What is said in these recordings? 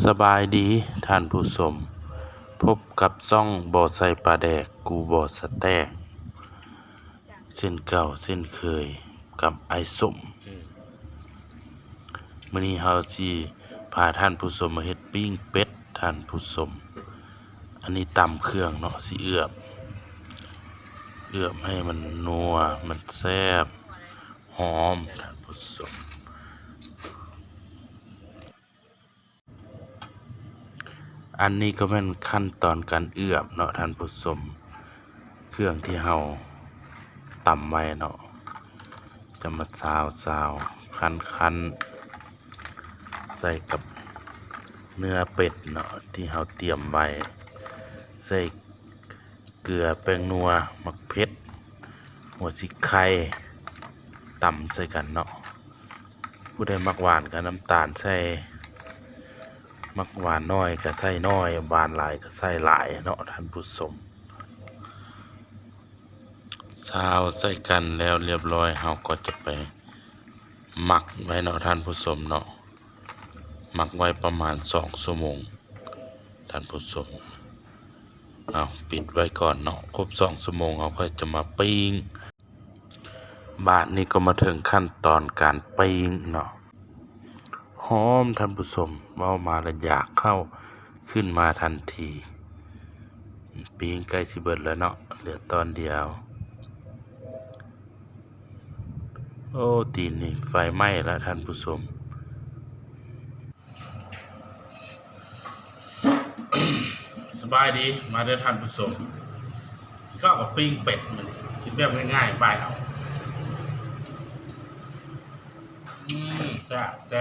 สบายดีท่านผู้ชมพบกับซ่องบ่อใส่ปลาแดกกูบ่อสแตกเช่นเก่าเช่นเคยกับไอ้สมมื้อนี้เฮาสิพาท่านผู้ชมมาเฮ็ดปิ้งเป็ดท่านผู้ชมอันนี้ตำเครื่องเนาะสิเอือบเอือบให้มันนัวมันแซ่บหอมท่านผู้ชม อันนี้ก็เป็นขั้นตอนการเอือบเนาะท่านผู้ชมเครื่องที่เฮาต่ำไว้เนาะจะมาซาวซาวคันคันใส่กับเนื้อเป็ดเนาะที่เฮาเตรียมไว้ใส่เกลือแป้งนัวมักเผ็ดหัวสิไข่ต่ำใส่กันเนาะผู้ใดมักหวานก็น้ำตาลใส่ มักหวานน้อยก็ใส่น้อยหวานหลายก็ใส่หลายเนาะท่านผู้ชมซาวใส่กันแล้วเรียบร้อยเฮาก็จะไปหมักไว้เนาะท่านผู้ชมเนาะหมักไว้ประมาณ2ชั่วโมงท่านผู้ชมเอาปิดไว้ก่อนเนาะครบ2ชั่วโมงเฮาค่อยจะมาปิ้งบาดนี้ก็มาถึงขั้นตอนการปิ้งเนาะ หอมท่านผู้ชมเว้ามาแล้วอยากเข้าขึ้นมาทันที ปีงใกล้สิเบิดแล้วเนาะเหลือตอนเดียว โอ้ตีนนี่ไฟไหม้แล้วท่านผู้ชมสบายดีมาเด้ท่านผู้ชมข้าวกับปิ้งเป็ดมาดิกินแบบง่ายๆไปเอาอืมแ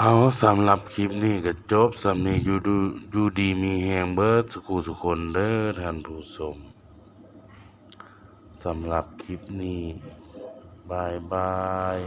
เอาสำหรับคลิปนี้ก็จบสำนีอยู่ดูอยู่ดีมีแหงเบิร์ดสุขุสุคนเด้อท่านผู้ชมสำหรับคลิปนี้บายบาย